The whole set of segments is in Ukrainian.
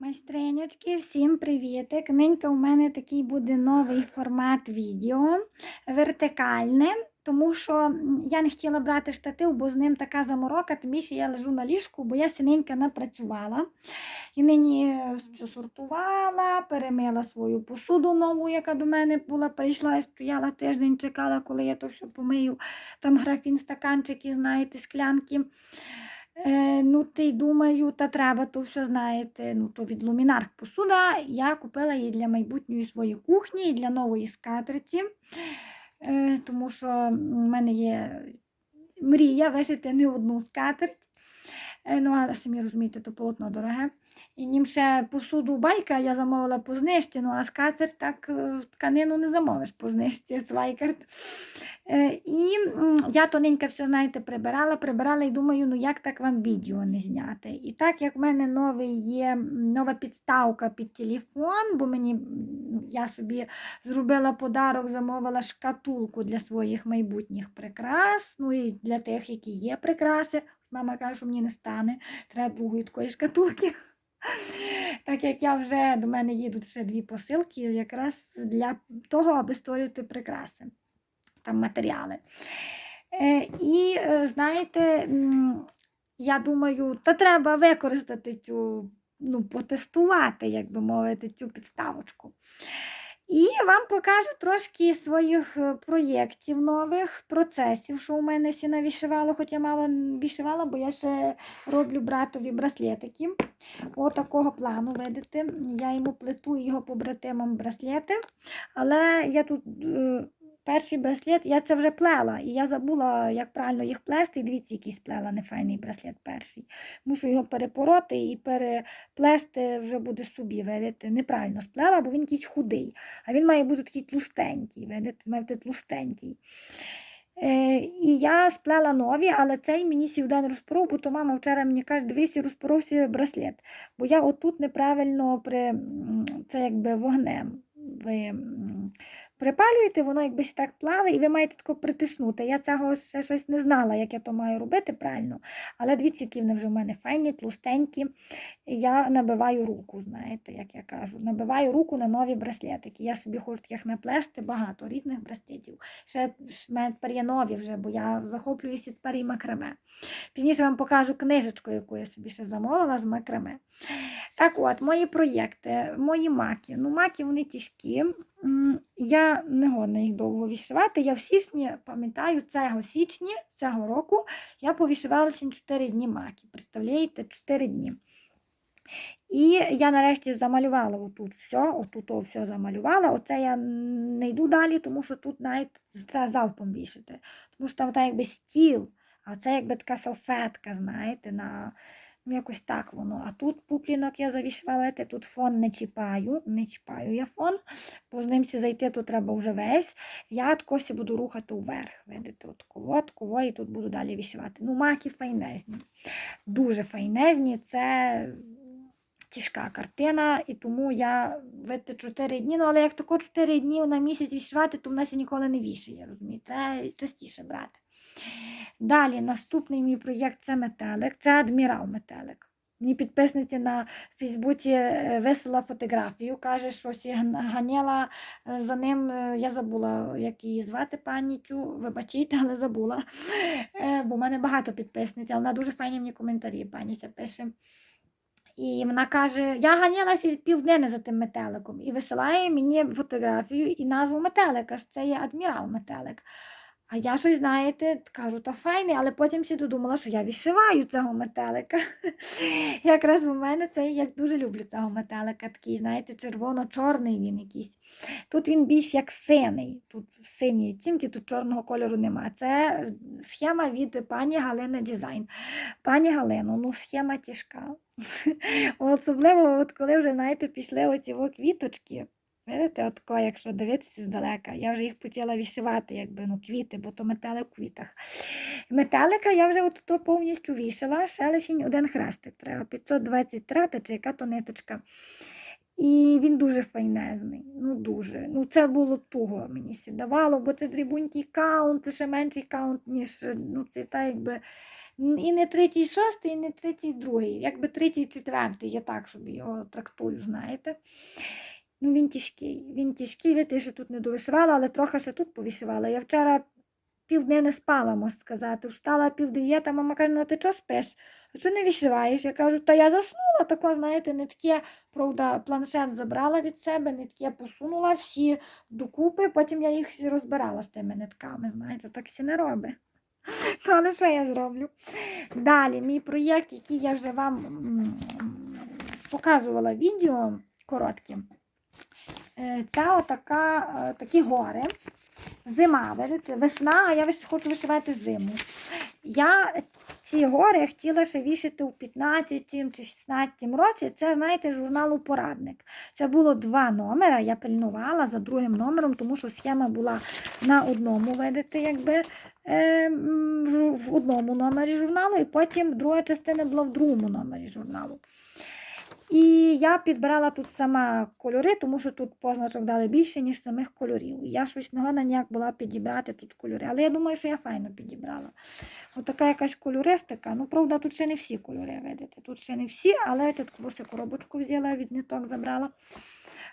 Майстринючки, всім привітик! Ненька у мене такий буде новий формат відео вертикальне, тому що я не хотіла брати штатив, бо з ним така заморока, тим більше я лежу на ліжку, бо я синенька напрацювала. І нині все сортувала, перемила свою посуду нову, яка до мене була, прийшла і стояла тиждень, чекала, коли я то все помию. Там графін, стаканчики, знаєте, склянки. Е, ну, ти й думаю, та треба то все, знаєте, ну, то від Лумінарк посуда. Я купила її для майбутньої своєї кухні і для нової скатерті, е, тому що в мене є мрія вишити не одну скатерть. Е, ну, а самі розумієте, то полотно дороге. І нім ще посуду байка я замовила по знижці, ну а скатерть так е, тканину не замовиш по знижці свайкарт. Е, І я тоненько все, знаєте, прибирала, прибирала і думаю, ну як так вам відео не зняти. І так як в мене новий є нова підставка під телефон, бо мені я собі зробила подарок, замовила шкатулку для своїх майбутніх прикрас, ну і для тих, які є прикраси. Мама каже, що мені не стане, треба другої такої шкатулки. Так як я вже до мене їдуть ще дві посилки, якраз для того, аби створювати прикраси, там матеріали. Е, і е, знаєте, я думаю, та треба використати цю, ну, потестувати, як би мовити, цю підставочку. І вам покажу трошки своїх е, проєктів нових, процесів, що у мене сіна навішивало, хоч я мало вишивала, бо я ще роблю братові браслетики. Отакого плану, видите. Я йому плету його побратимам браслети. Але я тут е, перший браслет, я це вже плела, і я забула, як правильно їх плести. І дивіться, який сплела нефайний браслет перший. Мушу його перепороти і переплести вже буде собі, видите. Неправильно сплела, бо він якийсь худий. А він має бути такий тлустенький, видите, має бути тлустенький. Е, і я сплела нові, але цей мені не розпоров, бо то мама вчора мені каже, дивись, розпоровся браслет. Бо я отут неправильно при це якби вогнем. Ви припалюєте, воно якби так плаває, і ви маєте тако притиснути. Я цього ще щось не знала, як я то маю робити правильно. Але дивіться, які вони вже в мене файні, тлустенькі. Я набиваю руку, знаєте, як я кажу. Набиваю руку на нові браслетики. Я собі хочу таких наплести багато різних браслетів. Ще тепер є нові вже, бо я захоплююся тепер і макраме. Пізніше вам покажу книжечку, яку я собі ще замовила з макраме. Так от, мої проєкти, мої маки. Ну, маки вони тяжкі. Я не годна їх довго вишивати. Я в січні, пам'ятаю, цього січня, цього року я повишивала ще 4 дні маки. Представляєте, 4 дні. І я нарешті замалювала отут все, отут все замалювала. Оце я не йду далі, тому що тут навіть треба залпом вішати. Тому що там так якби стіл, а це якби така салфетка, знаєте, на ну, якось так воно. А тут пуплінок я завішувала, тут фон не чіпаю, не чіпаю я фон, бо з ним зайти тут треба вже весь. Я от косі буду рухати вверх. Видите, от кого, от кого, і тут буду далі вишивати. Ну, маки файнезні. Дуже файнезні. Це тяжка картина, і тому я видите, 4 дні. Ну, але як тако 4 дні на місяць вишивати, то в нас і ніколи не вішає, розумієте? Треба частіше брати. Далі, наступний мій проєкт це метелик, це адмірал метелик. Мені підписниця на Фейсбуці е, висила фотографію, каже, що ганяла е, за ним. е, Я забула, як її звати пані цю, вибачайте, але забула. Бо в мене багато підписниць, але вона дуже файні мені коментарі, пані ця пише. І вона каже: я ганялася півднини за тим метеликом і висилає мені фотографію і назву метелика, що це є адмірал метелик. А я щось, знаєте, кажу, та файний, але потім всі додумала, що я відшиваю цього метелика. Якраз у мене це я дуже люблю цього метелика, такий, знаєте, червоно-чорний він якийсь. Тут він більш як синий. Тут сині відцінки, тут чорного кольору нема. Це схема від пані Галини Дизайн. Пані Галину, ну схема тяжка. Особливо, от коли вже, знаєте, пішли оці квіточки. Видите, от тако, якщо дивитися здалека, я вже їх почала вишивати, якби ну, квіти, бо то метелик у квітах. Метелика я вже от то повністю вішала, ще лише один хрестик треба. 523 чи яка то ниточка. І він дуже файнезний. Ну дуже. Ну це було туго мені сідавало, бо це дрібунький каунт, це ще менший каунт, ніж ну, це та якби І не третій, шостий, і не третій, другий. Якби третій, четвертий, я так собі його трактую, знаєте. Ну, він тяжкий. Він тяжкий, видите, я ще тут не довишивала, але трохи ще тут повишивала. Я вчора півдня не спала, можна сказати. Встала пів дев'ята, мама каже, ну ти чого спиш? А чого не вишиваєш? Я кажу, та я заснула, тако, знаєте, не правда, планшет забрала від себе, не посунула всі докупи, потім я їх розбирала з тими нитками, знаєте, так всі не робить. Ну, але що я зроблю? Далі, мій проєкт, який я вже вам показувала відео короткі. Це отака, е, такі гори. Зима, видите, весна, а я хочу вишивати зиму. Я ці гори хотіла ще вішати у 15 чи 16 році. Це, знаєте, журналу Порадник. Це було два номера. Я пильнувала за другим номером, тому що схема була на одному, видите, якби е, в одному номері журналу, і потім друга частина була в другому номері журналу. І я підбирала тут сама кольори, тому що тут позначок дали більше, ніж самих кольорів. Я щось нагодна ніяк була підібрати тут кольори. Але я думаю, що я файно підібрала. Отака якась кольористика. Ну, правда, тут ще не всі кольори, видите. Тут ще не всі, але я тут коробочку взяла, від ниток забрала,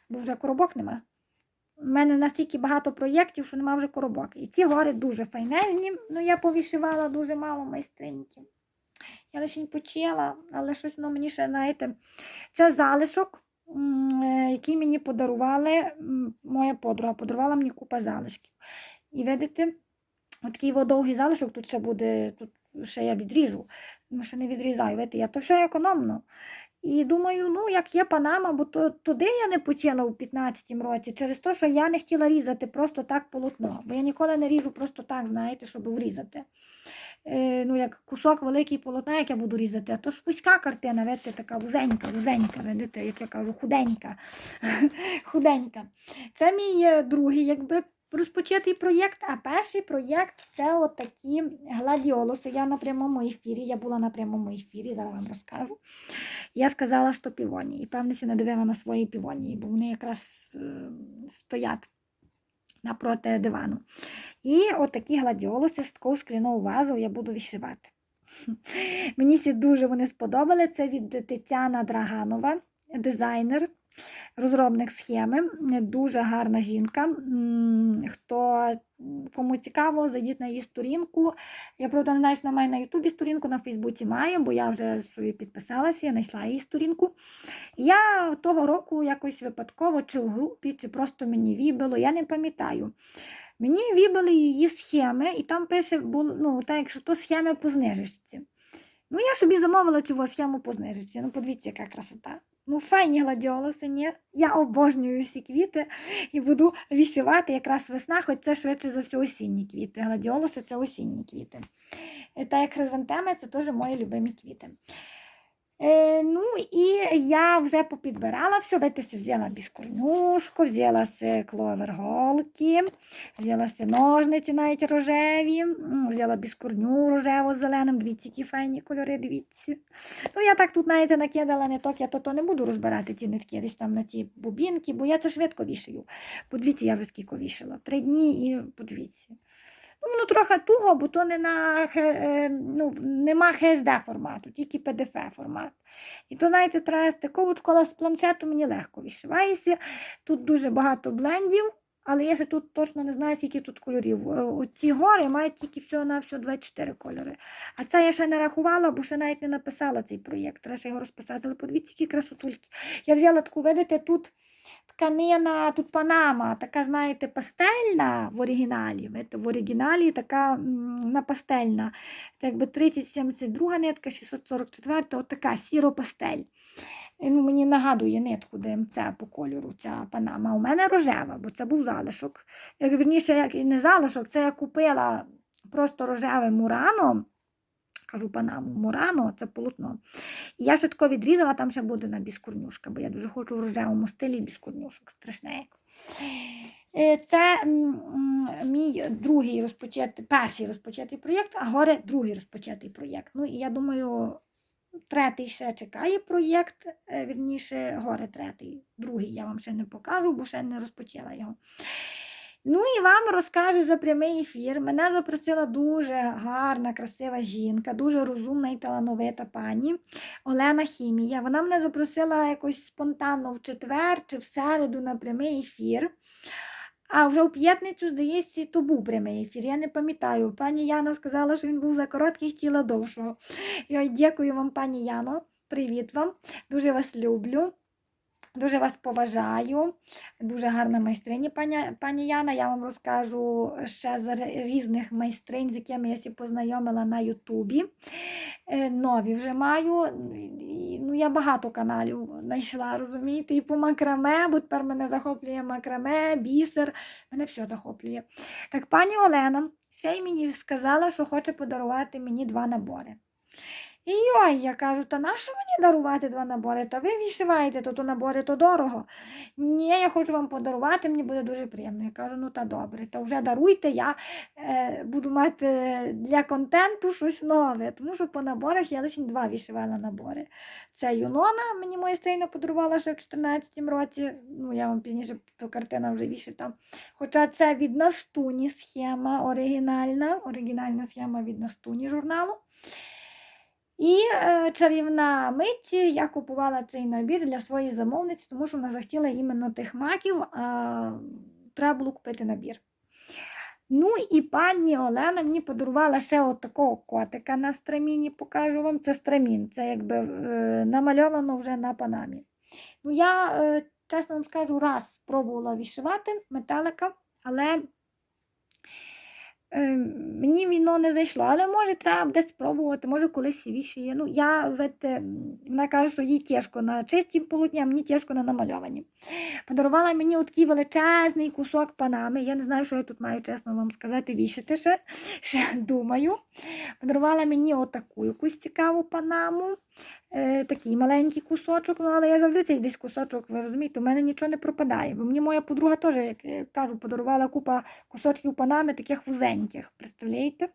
бо вже коробок нема. У мене настільки багато проєктів, що нема вже коробок. І ці гори дуже файнезні, ну я повішивала дуже мало майстриньки. Я лише почала, але щось воно мені ще, знаєте, це залишок, е, який мені подарували моя подруга. Подарувала мені купа залишків. І видите, такий довгий залишок тут ще буде, тут ще я відріжу, тому що не відрізаю. Видите, я то все економно. І думаю, ну як є Панама, бо то, туди я не почала у 15-му році, через те, що я не хотіла різати просто так полотно. Бо я ніколи не ріжу просто так, знаєте, щоб врізати. Е, ну, як кусок великий полотна, як я буду різати, а то ж вузька картина, видите, така вузенька, вузенька, видите, як я кажу, худенька. худенька. Це мій е, другий, якби. Розпочатий проєкт, а перший проєкт це от такі гладіолуси. Я на прямому ефірі, я була на прямому ефірі, зараз вам розкажу. Я сказала, що півонії. І певно, не дивила на свої півонії, бо вони якраз е, стоять напроти дивану. І отакі гладіолуси з таку скляну вазу я буду вишивати. Мені всі дуже вони сподобали. Це від Тетяна Драганова, дизайнер, розробник схеми. Дуже гарна жінка. Хто кому цікаво, зайдіть на її сторінку. Я правда не знаю, чи вона має на Ютубі сторінку, на Фейсбуці маю, бо я вже собі підписалася, я знайшла її сторінку. Я того року якось випадково, чи в групі, чи просто мені вібило, я не пам'ятаю. Мені вибили її схеми, і там пише, ну, так, якщо то схеми по знижечці. Ну, я собі замовила цю схему по знижечці. Ну, подивіться, яка красота. Ну, файні гладіолуси, ні? Я обожнюю всі квіти і буду віщувати якраз весна, хоч це швидше за все осінні квіти. Гладіолуси це осінні квіти. Е, Та як хризантеми, це теж мої любимі квіти. Е, ну і я вже попідбирала все, витися взяла біскорнюшку, взяла се кловерголки, взяла ножниці навіть рожеві, взяла біскорню рожеву з зеленим, дивіться, які файні кольори, дивіться. Ну я так тут, знаєте, накидала ниток, я то, то не буду розбирати ці нитки десь там на ті бубінки, бо я це швидко вішаю. Подивіться, я вже скільки вішала. Три дні і подивіться. Ну, воно трохи туго, бо то не на, е, ну, нема ХСД формату, тільки PDF формат. І то, знаєте, треба стиковочку, але з планшету мені легко вишивається. Тут дуже багато блендів, але я ще тут точно не знаю, скільки тут кольорів. Е, Оці гори мають тільки всього на всього 24 кольори. А це я ще не рахувала, бо ще навіть не написала цей проєкт. Треба ще його розписати. Але подивіться, які красотульки. Я взяла таку, видите, тут тканина, тут панама, така, знаєте, пастельна в оригіналі. Видите, в оригіналі така на пастельна. Це якби 3072 нитка, 644, от така сіро-пастель. І, Ну, мені нагадує нитку ДМЦ по кольору ця панама. У мене рожева, бо це був залишок. Як, Вірніше, як і не залишок, це я купила просто рожеве мурано. Кажу панаму, мурано, це полотно. І я тако відрізала, там ще буде на біскурнюшка, бо я дуже хочу в рожевому стилі біскурнюшок, страшне. Е, Це мій другий розпочатий, перший розпочатий проєкт, а горе другий розпочатий проєкт. Ну і я думаю, третій ще чекає проєкт, е, вірніше, горе третій. Другий я вам ще не покажу, бо ще не розпочала його. Ну і вам розкажу за прямий ефір. Мене запросила дуже гарна, красива жінка, дуже розумна і талановита пані Олена Хімія. Вона мене запросила якось спонтанно в четвер чи в середу на прямий ефір. А вже у п'ятницю, здається, то був прямий ефір. Я не пам'ятаю. Пані Яна сказала, що він був за короткий, хотіла довшого. Я дякую вам, пані Яно. Привіт вам. Дуже вас люблю. Дуже вас поважаю. Дуже гарна майстриня, пані, пані Яна. Я вам розкажу ще з різних майстринь, з якими я сі познайомила на Ютубі. Е, Нові вже маю. Ну, я багато каналів знайшла, розумієте, і по макраме, бо тепер мене захоплює макраме, бісер, мене все захоплює. Так, пані Олена ще й мені сказала, що хоче подарувати мені два набори. І йой, я кажу, та нащо мені дарувати два набори? Та ви вишиваєте, то, то набори то дорого. Ні, я хочу вам подарувати, мені буде дуже приємно. Я кажу, ну та добре, та вже даруйте, я е, буду мати для контенту щось нове, тому що по наборах я лише два вишивала набори. Це Юнона, мені моя стрійна подарувала ще в 2014 році. Ну, я вам пізніше ту картина вже вішита. Хоча це від Настуні схема оригінальна, оригінальна схема від Настуні журналу. І е, чарівна мить я купувала цей набір для своєї замовниці, тому що вона захотіла іменно тих маків, а треба було купити набір. Ну і пані Олена мені подарувала ще от такого котика на страміні, покажу вам. Це страмін, це якби е, намальовано вже на панамі. Ну, я, е, чесно вам скажу, раз спробувала вишивати метелика, але Е, Мені віно не зайшло, але може треба десь спробувати, може колись вішає. Ну, я вете, вона каже, що їй тяжко на чистій полотні, а мені тяжко на намальовані. Подарувала мені такий величезний кусок панами. Я не знаю, що я тут маю, чесно вам сказати, вішати ще, ще думаю. Подарувала мені отаку якусь цікаву панаму. Е, такий маленький кусочок, ну але я завжди цей десь кусочок, ви розумієте, у мене нічого не пропадає. Бо мені моя подруга теж, як я кажу, подарувала купа кусочків панами, таких вузеньких. Представляєте?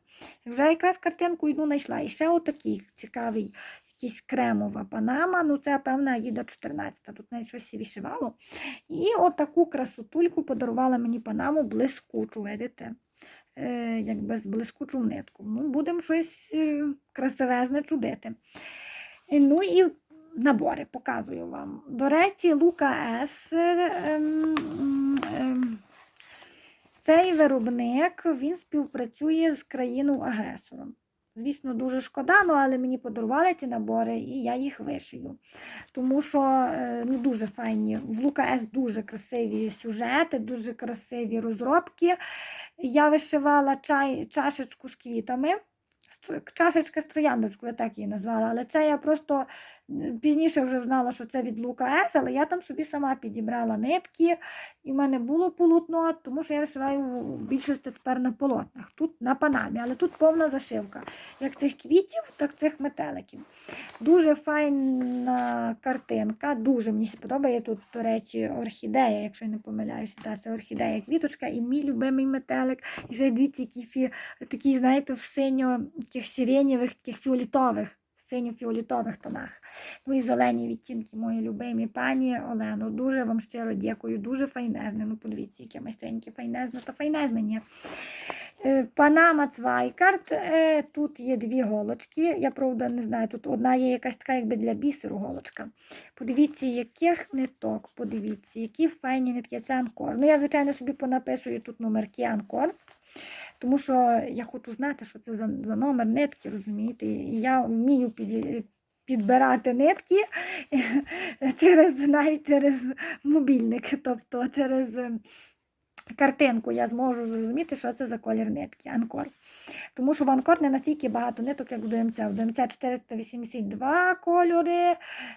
Вже якраз картинку йду знайшла. І ще отакий цікавий, якийсь кремова панама. Ну, це, певна, їда 14 Тут навіть щось вишивало. І отаку красотульку подарувала мені панаму блискучу, видите? Е, якби блискучу нитку. Ну, будемо щось е, красивезне чудити. Е, Ну і набори показую вам. До речі, Лука С. ем, ем, Цей виробник він співпрацює з країною-агресором. Звісно, дуже шкода, ну, але мені подарували ці набори і я їх вишию. Тому що е, ну, дуже файні. В Лука С дуже красиві сюжети, дуже красиві розробки. Я вишивала чай, чашечку з квітами. Чашечка з трояндочкою, я так її назвала. Але це я просто пізніше вже знала, що це від Лука С, але я там собі сама підібрала нитки, і в мене було полотно, тому що я вишиваю більшості тепер на полотнах, тут на панамі, але тут повна зашивка. Як цих квітів, так цих метеликів. Дуже файна картинка, дуже мені сподобає. Тут, до речі, орхідея, якщо я не помиляюся, та, це орхідея квіточка і мій любимий метелик. І вже дивіться, які фі, такі, знаєте, в синьо таких сиренєвих, таких фіолітових. Синьо-фіолітових тонах. Ну і зелені відтінки, мої любимі пані Олено. Дуже вам щиро дякую, дуже файнезне. Ну, подивіться, яке майстреньке файнезне та файнезне. ні. Е, Панама Цвайкарт. е, Тут є дві голочки. Я правда не знаю, тут одна є якась така, якби для бісеру голочка. Подивіться, яких ниток, подивіться, які файні нитки. Це анкор. Ну, я, звичайно, собі понаписую тут номерки анкор. Тому що я хочу знати, що це за, за номер нитки, розумієте? І я вмію під, підбирати нитки через, навіть через мобільник, тобто через е, картинку я зможу зрозуміти, що це за колір нитки, анкор. Тому що в анкор не настільки багато ниток, як в ДМЦ. В ДМЦ 482 кольори,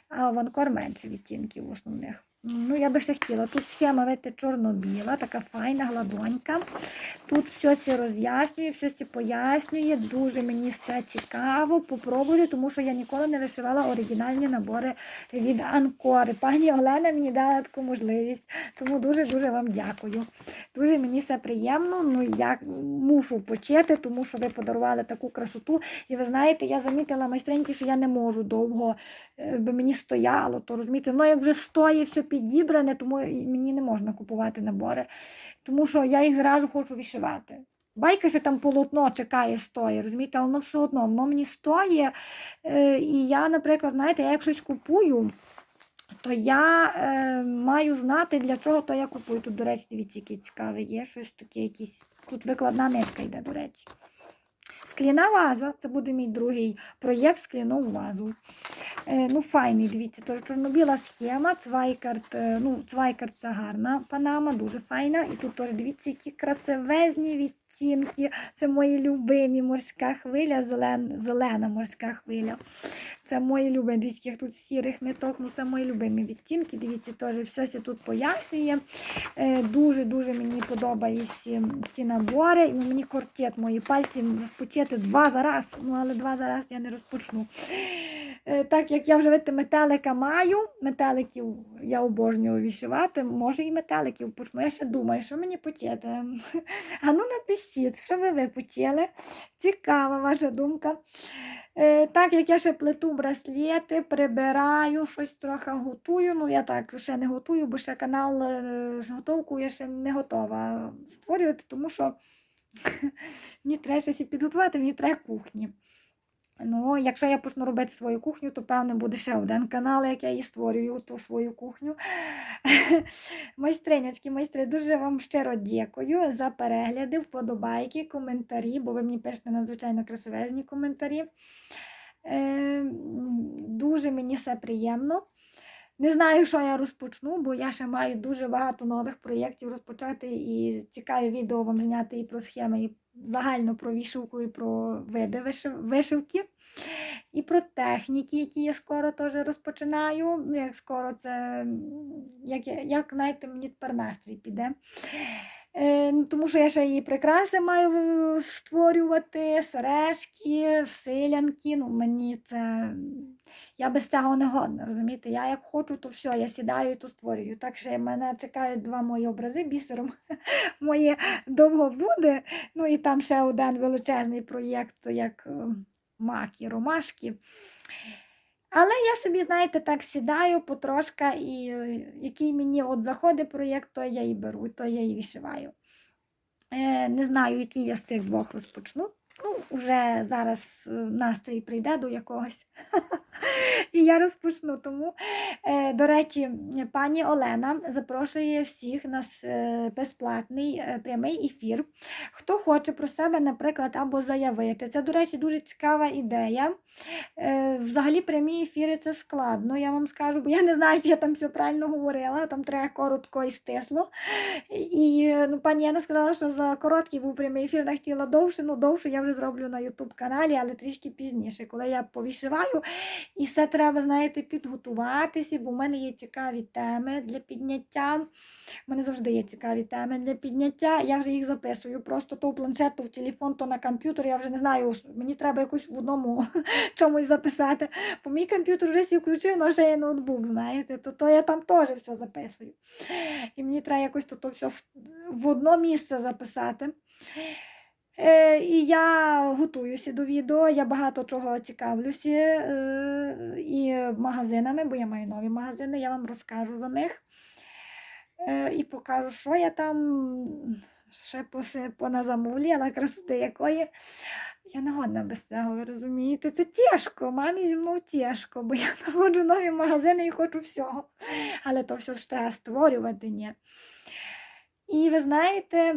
а в анкор менше відтінків основних. Ну, я би ще хотіла. Тут схема, видите, чорно-біла, така файна, гладонька. Тут все це роз'яснює, все це пояснює. Дуже мені все цікаво. Попробую, тому що я ніколи не вишивала оригінальні набори від Анкори. Пані Олена мені дала таку можливість. Тому дуже-дуже вам дякую. Дуже мені все приємно. Ну, я мушу почати, тому що ви подарували таку красоту. І ви знаєте, я замітила майстреньки, що я не можу довго, е, би мені стояло, то розумієте, ну як вже стоїть, все підібране, тому мені не можна купувати набори, тому що я їх зразу хочу вишивати. Байка ще там полотно чекає, стоїть, розумієте, але воно все одно, воно мені стоїть. Е, і я, наприклад, знаєте, я як щось купую, то я е, маю знати, для чого то я купую. Тут, до речі, дивіться, який цікавий є щось таке, якісь. Тут викладна нитка йде, до речі. Скляна ваза, це буде мій другий проєкт скляну вазу. Е, ну, файний, дивіться, чорнобіла схема, цвайкарт, е, ну, цвайкарт це гарна панама, дуже файна. І тут теж дивіться, які красивезні відтінки. Це мої любимі морська хвиля, зелен, зелена морська хвиля. Це мої любимі, дивіться, яких тут сірих ниток, ну це мої любимі відтінки. Дивіться, теж все тут пояснює. Дуже-дуже мені подобаються ці набори. І мені кортет, мої пальці розпочати два за раз, ну але два за раз я не розпочну. Е, Так як я вже видите, метелика маю, метеликів я обожнюю вишивати, може і метеликів почну. Я ще думаю, що мені почати. А ну напишіть, що ви ви почали. Цікава ваша думка. Е, Так як я ще плету браслети, прибираю, щось трохи готую. Ну, я так ще не готую, бо ще канал е, з готовкою я ще не готова створювати, тому що мені треба щось підготувати, мені треба кухні. Ну, якщо я почну робити свою кухню, то певне буде ще один канал, як я її створюю, ту свою кухню. Майстринячки, майстри, дуже вам щиро дякую за перегляди, вподобайки, коментарі, бо ви мені пишете надзвичайно красивезні коментарі. Е, дуже мені все приємно. Не знаю, що я розпочну, бо я ще маю дуже багато нових проєктів розпочати і цікаві відео вам зняти і про схеми, і загально про вішивку і про види вишивки, і про техніки, які я скоро теж розпочинаю. Ну, як скоро це, як, як знаєте, мені тепер настрій піде. Е, тому що я ще і прикраси маю е, створювати, сережки, всилянки. Ну, мені це. Я без цього не годна, розумієте? Я як хочу, то все, я сідаю і то створюю. Так що мене чекають два мої образи бісером. Моє довго буде. Ну і там ще один величезний проєкт, як е, маки, ромашки. Але я собі, знаєте, так сідаю потрошка, і який мені от заходить проєкт, то я і беру, то я і вишиваю. Е, не знаю, який я з цих двох розпочну. Ну, вже зараз е, настрій прийде до якогось. І я розпочну. Тому, е, до речі, пані Олена запрошує всіх на е, безплатний прямий ефір. Хто хоче про себе, наприклад, або заявити. Це, до речі, дуже цікава ідея. Взагалі прямі ефіри це складно, я вам скажу, бо я не знаю, чи я там все правильно говорила, там треба коротко і стисло. І ну, пані Яна сказала, що за короткий був прямий ефір, вона хотіла довше, ну довше я вже зроблю на YouTube каналі, але трішки пізніше, коли я повішиваю. І все треба, знаєте, підготуватися, бо в мене є цікаві теми для підняття. У мене завжди є цікаві теми для підняття. Я вже їх записую. Просто то в планшет, то в телефон, то на комп'ютер. Я вже не знаю, мені треба якось в одному чомусь записати. Бо мій комп'ютер вже сі включив, але ще є ноутбук, знаєте, то, то я там теж все записую. І мені треба якось то, то все в одно місце записати. Е, і я готуюся до відео, я багато чого цікавлюся е, і магазинами, бо я маю нові магазини, я вам розкажу за них. Е, і покажу, що я там ще поназамовляла, красоти якої. Я не годна без цього, ви розумієте? Це тяжко, мамі зі мною тяжко, бо я знаходжу нові магазини і хочу всього. Але то все ж треба створювати, ні. І ви знаєте,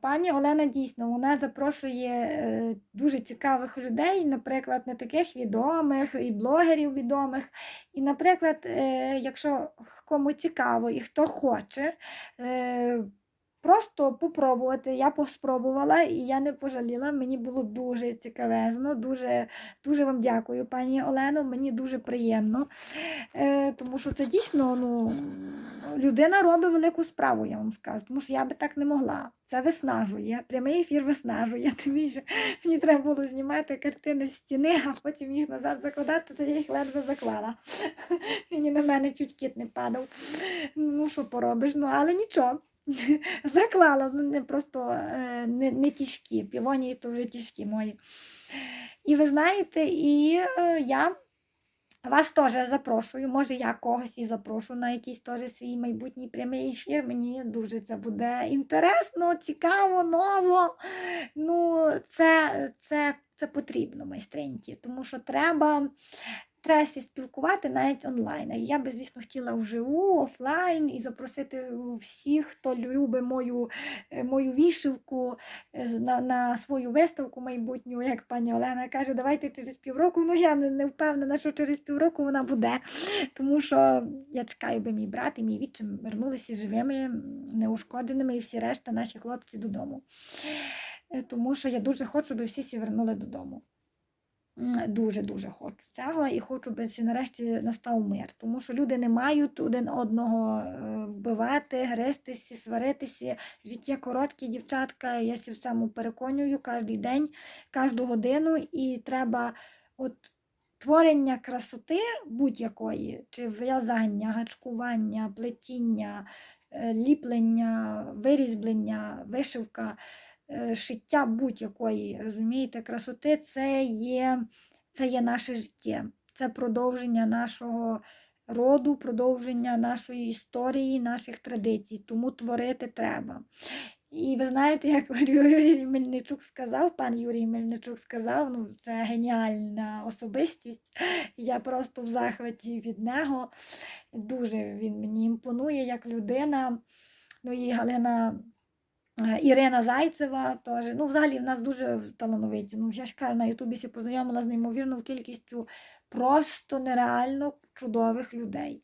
пані Олена дійсно вона запрошує е, дуже цікавих людей, наприклад, не таких відомих, і блогерів відомих. І, наприклад, е, якщо кому цікаво і хто хоче, е, просто попробувати. Я поспробувала і я не пожаліла. Мені було дуже цікавезно, дуже, дуже вам дякую, пані Олено. Мені дуже приємно. Е, тому що це дійсно ну, людина робить велику справу, я вам скажу, тому що я би так не могла. Це виснажує, прямий ефір виснажує. Тим що мені треба було знімати картини з стіни, а потім їх назад закладати, то я їх ледве заклала. Мені на мене чуть кіт не падав. Ну, що поробиш, ну але нічого. Заклала, ну не просто е, не, не тяжкі. Півонії то вже тяжкі мої. І ви знаєте, і е, я Вас теж запрошую, може я когось і запрошу на якийсь теж свій майбутній прямий ефір. Мені дуже це буде інтересно, цікаво, ново. Ну, це, це, це потрібно майстреньки, тому що треба. Треба сі спілкувати навіть онлайн. Я би, звісно, хотіла вживу, офлайн і запросити всіх, хто любить мою, е, мою вішивку е, на, на свою виставку майбутню, як пані Олена каже, давайте через півроку. Ну я не, не впевнена, що через півроку вона буде. Тому що я чекаю, би мій брат і мій відчим вернулися живими, неушкодженими і всі решта наші хлопці додому. Е, Тому що я дуже хочу, щоб всі сі вернули додому. Дуже-дуже хочу цього і хочу, сі нарешті настав мир. Тому що люди не мають один одного е, вбивати, гристися, сваритися. Життя коротке, дівчатка. Я в цьому переконую кожен день, кожну годину, і треба от творення красоти будь-якої, чи в'язання, гачкування, плетіння, е, ліплення, вирізблення, вишивка шиття будь-якої, розумієте, красоти це є, це є наше життя, це продовження нашого роду, продовження нашої історії, наших традицій. Тому творити треба. І ви знаєте, як Юрій Мельничук сказав, пан Юрій Мельничук сказав, ну це геніальна особистість. Я просто в захваті від нього. Дуже він мені імпонує як людина. Ну і Галина Е, Ірина Зайцева теж. Ну, взагалі, в нас дуже талановиті. Ну, я ж кажу, на Ютубі сі познайомила з неймовірною кількістю просто нереально чудових людей.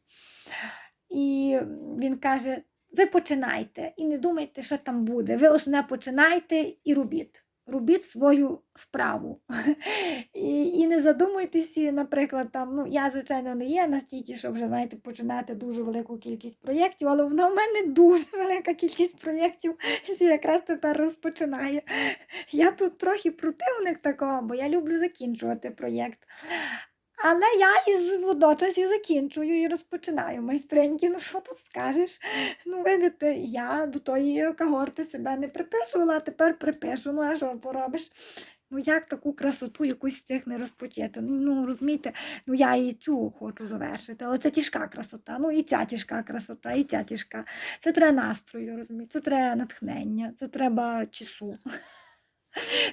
І він каже: ви починайте і не думайте, що там буде. Ви основне починайте і робіть. Робіть свою справу. І, і не задумуйтеся, наприклад, там, ну я, звичайно, не є настільки, щоб вже, знаєте, починати дуже велику кількість проєктів, але вона в мене дуже велика кількість проєктів якраз тепер розпочинає. Я тут трохи противник такого, бо я люблю закінчувати проєкт. Але я із водночас і закінчую і розпочинаю майстреньки. Ну що тут скажеш? Ну, видите, я до тої когорти себе не приписувала, а тепер припишу. Ну, а що поробиш? Ну, як таку красоту якусь з цих не розпочати? Ну, ну, розумієте, ну я і цю хочу завершити, але це тяжка красота. Ну і ця тяжка красота, і ця тяжка. Це треба настрою, розумієте? Це треба натхнення, це треба часу.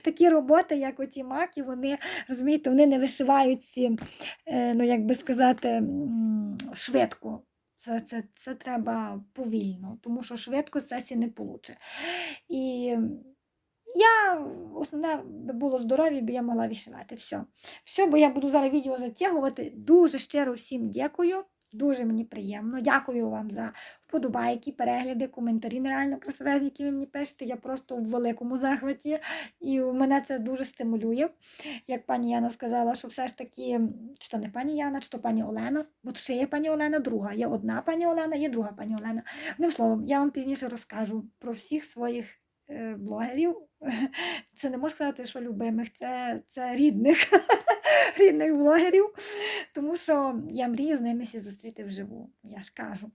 Такі роботи, як оці маки, вони, розумієте, вони не вишивають ці, е, ну як би сказати, швидко. Це, це, це треба повільно, тому що швидко це не вийде. І я основне було здоров'я, бо я могла вишивати. Все. Все, бо я буду зараз відео затягувати. Дуже щиро всім дякую. Дуже мені приємно. Дякую вам за вподобайки, перегляди, коментарі нереально красивезні, які ви мені пишете. Я просто в великому захваті, і мене це дуже стимулює. Як пані Яна сказала, що все ж таки, чи то не пані Яна, чи то пані Олена, бо ще є пані Олена, друга. Є одна пані Олена, є друга пані Олена. Одним словом, я вам пізніше розкажу про всіх своїх блогерів. Це не можна сказати, що любимих, це, це рідних, рідних блогерів, тому що я мрію з ними зустріти вживу. Я ж кажу.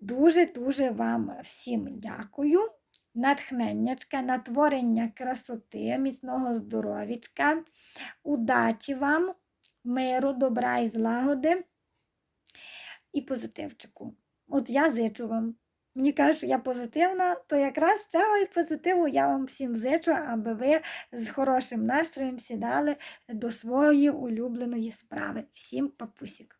Дуже-дуже вам всім дякую. Натхненнячка, на творення красоти, міцного здоров'ячка, удачі вам, миру, добра і злагоди і позитивчику. От я зичу вам. Мені кажуть, що я позитивна, то якраз цього і позитиву я вам всім зичу, аби ви з хорошим настроєм сідали до своєї улюбленої справи. Всім папусік!